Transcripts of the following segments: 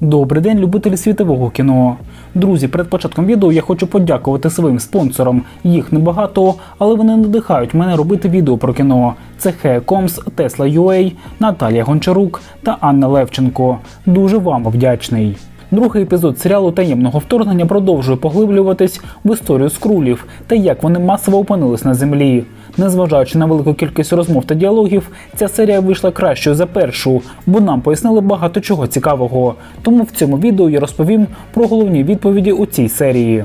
Добрий день, любителі світового кіно. Друзі, перед початком відео я хочу подякувати своїм спонсорам. Їх небагато, але вони надихають мене робити відео про кіно. Це Хекомс, Тесла Юей, Наталія Гончарук та Анна Левченко. Дуже вам вдячний. Другий епізод серіалу таємного вторгнення продовжує поглиблюватись в історію скрулів та як вони масово опинились на землі. Незважаючи на велику кількість розмов та діалогів, ця серія вийшла кращою за першу, бо нам пояснили багато чого цікавого. Тому в цьому відео я розповім про головні відповіді у цій серії.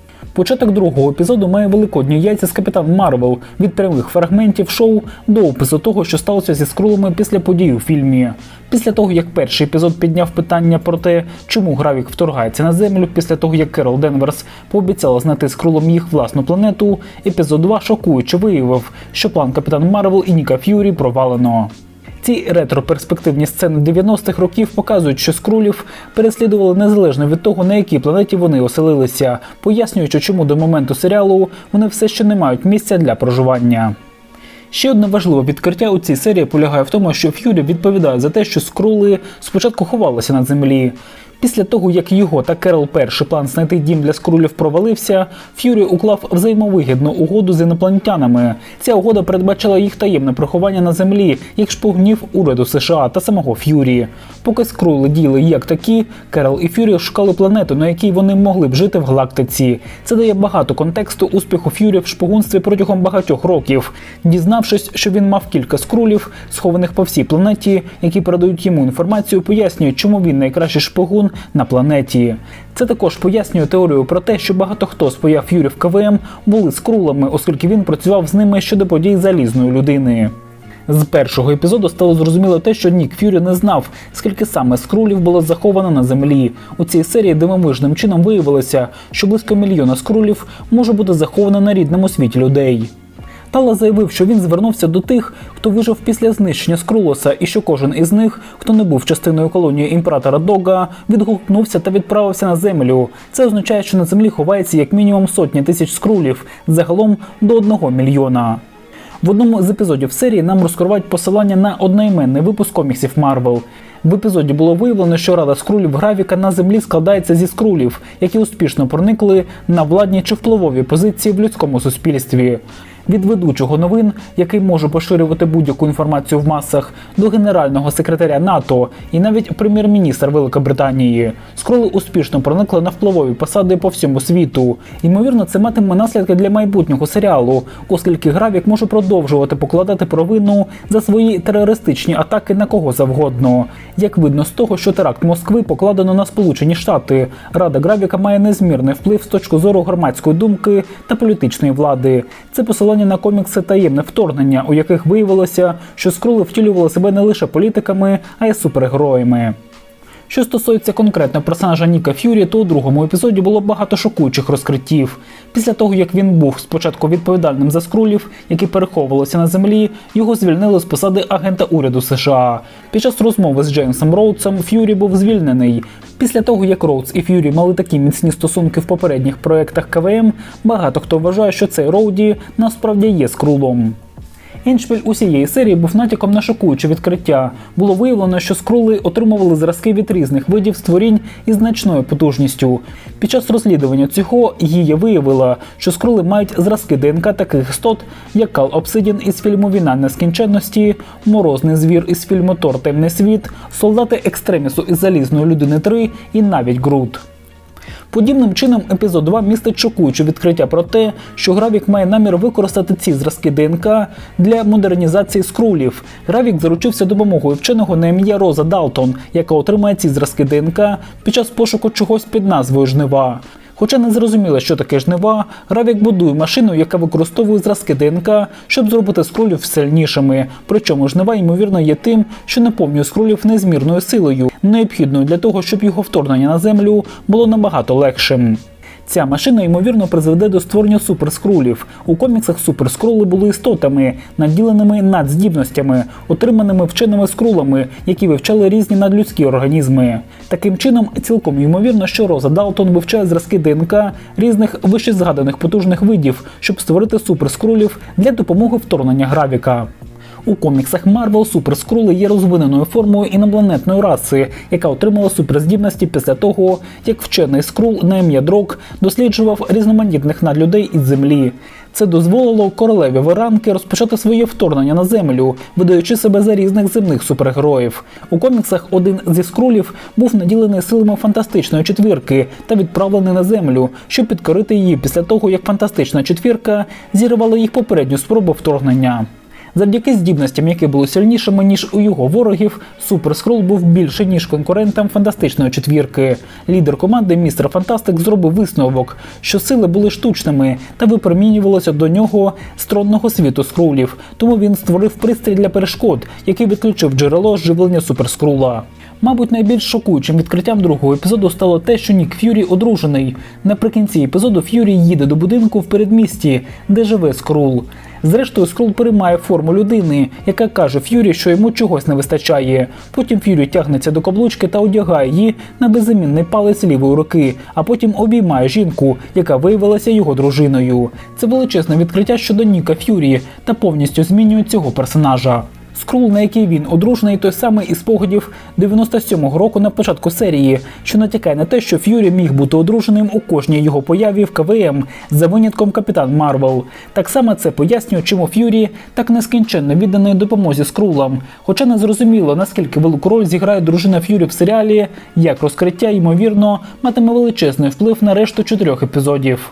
Початок другого епізоду має великодні яйця з капітан Марвел від прямих фрагментів шоу до опису того, що сталося зі скрулами після подій у фільмі. Після того, як перший епізод підняв питання про те, чому Гравік вторгається на землю, після того як Керол Денверс пообіцяла знайти скрулом їх власну планету, епізод 2 шокуюче виявив, що план капітан Марвел і Ніка Ф'юрі провалено. Ці ретро-перспективні сцени 90-х років показують, що скрулів переслідували незалежно від того, на якій планеті вони оселилися, пояснюючи, чому до моменту серіалу вони все ще не мають місця для проживання. Ще одне важливе відкриття у цій серії полягає в тому, що Ф'юрі відповідає за те, що скрули спочатку ховалися на землі. Після того, як його та Керол перший план знайти дім для скрулів провалився, Ф'юрі уклав взаємовигідну угоду з інопланетянами. Ця угода передбачила їх таємне приховання на землі, як шпигунів уряду США та самого Ф'юрі. Поки скрули діяли як такі, Керол і Ф'юрі шукали планету, на якій вони могли б жити в галактиці. Це дає багато контексту успіху Ф'юрі в шпигунстві протягом багатьох років. Дізнавшись, що він мав кілька скрулів, схованих по всій планеті, які передають йому інформацію, пояснює, чому він найкращий шпигун на планеті. Це також пояснює теорію про те, що багато хто з появ Ф'юрі в КВМ були скрулами, оскільки він працював з ними щодо подій залізної людини. З першого епізоду стало зрозуміло те, що Нік Ф'юрі не знав, скільки саме скрулів було заховано на землі. У цій серії дивовижним чином виявилося, що близько мільйона скрулів може бути заховано на рідному світі людей. Тала заявив, що він звернувся до тих, хто вижив після знищення Скрулоса, і що кожен із них, хто не був частиною колонії імператора Дога, відгукнувся та відправився на землю. Це означає, що на землі ховається як мінімум сотні тисяч скрулів, загалом до одного мільйона. В одному з епізодів серії нам розкривають посилання на одноіменний випуск коміксів Марвел. В епізоді було виявлено, що рада скрулів Гравіка на землі складається зі скрулів, які успішно проникли на владні чи впливові позиції в людському суспільстві. Від ведучого новин, який може поширювати будь-яку інформацію в масах, до генерального секретаря НАТО і навіть прем'єр-міністр Великобританії, скроли успішно проникли на впливові посади по всьому світу. Ймовірно, це матиме наслідки для майбутнього серіалу, оскільки Гравік може продовжувати покладати провину за свої терористичні атаки на кого завгодно. Як видно з того, що теракт Москви покладено на Сполучені Штати, Рада Гравіка має незмірний вплив з точки зору громадської думки та політичної влади. Це посилання на комікси таємне вторгнення, у яких виявилося, що скрули втілювали себе не лише політиками, а й супергероями. Що стосується конкретно персонажа Ніка Ф'юрі, то у другому епізоді було багато шокуючих розкриттів. Після того, як він був спочатку відповідальним за скрулів, які переховувалися на землі, його звільнили з посади агента уряду США. Під час розмови з Джеймсом Роудсом Ф'юрі був звільнений. Після того, як Роудс і Ф'юрі мали такі міцні стосунки в попередніх проєктах КВМ, багато хто вважає, що цей Роуді насправді є скрулом. Іншпіль усієї серії був натяком на шокуюче відкриття. Було виявлено, що скрули отримували зразки від різних видів створінь із значною потужністю. Під час розслідування цього її виявила, що скрули мають зразки ДНК таких істот, як Кал Обсидін із фільму Війна нескінченності, Морозний звір із фільму Тор Темний світ, солдати екстремісу із залізної людини 3 і навіть Грут. Подібним чином, епізод 2 містить шокуюче відкриття про те, що Гравік має намір використати ці зразки ДНК для модернізації скрулів. Гравік заручився допомогою вченого на ім'я Роза Далтон, яка отримає ці зразки ДНК під час пошуку чогось під назвою Жнива. Хоча не зрозуміло, що таке жнива, Равік будує машину, яка використовує зразки ДНК, щоб зробити скролів сильнішими. Причому жнива, ймовірно, є тим, що наповнює скролів незмірною силою, необхідною для того, щоб його вторгнення на землю було набагато легшим. Ця машина ймовірно призведе до створення суперскрулів. У коміксах суперскрули були істотами, наділеними надздібностями, отриманими вченими скрулами, які вивчали різні надлюдські організми. Таким чином, цілком ймовірно, що Роза Далтон вивчає зразки ДНК різних вищезгаданих потужних видів, щоб створити суперскрулів для допомоги вторгнення гравіка. У коміксах Марвел суперскрули є розвиненою формою інопланетної раси, яка отримала суперздібності після того, як вчений скрул на ім'я Дрок досліджував різноманітних надлюдей із землі. Це дозволило королеві Веранки розпочати своє вторгнення на землю, видаючи себе за різних земних супергероїв. У коміксах один зі скрулів був наділений силами фантастичної четвірки та відправлений на землю, щоб підкорити її після того, як фантастична четвірка зірвала їх попередню спробу вторгнення. Завдяки здібностям, які були сильнішими ніж у його ворогів, Суперскрул був більше ніж конкурентам фантастичної четвірки. Лідер команди Містер Фантастик зробив висновок, що сили були штучними та випромінювалося до нього з тронного світу скрулів. Тому він створив пристрій для перешкод, який відключив джерело живлення суперскрула. Мабуть, найбільш шокуючим відкриттям другого епізоду стало те, що Нік Ф'юрі одружений. Наприкінці епізоду Ф'юрі їде до будинку в передмісті, де живе Скрул. Зрештою, Скрул переймає форму людини, яка каже Ф'юрі, що йому чогось не вистачає. Потім Ф'юрі тягнеться до каблучки та одягає її на беззамінний палець лівої руки, а потім обіймає жінку, яка виявилася його дружиною. Це величезне відкриття щодо Ніка Ф'юрі та повністю змінює цього персонажа. Скрул, на який він одружений, той самий із спогадів 97-го року на початку серії, що натякає на те, що Ф'юрі міг бути одруженим у кожній його появі в КВМ за винятком Капітан Марвел. Так само це пояснює, чому Ф'юрі так нескінченно відданий допомозі Скрулам. Хоча не зрозуміло, наскільки велику роль зіграє дружина Ф'юрі в серіалі, як розкриття, ймовірно, матиме величезний вплив на решту чотирьох епізодів.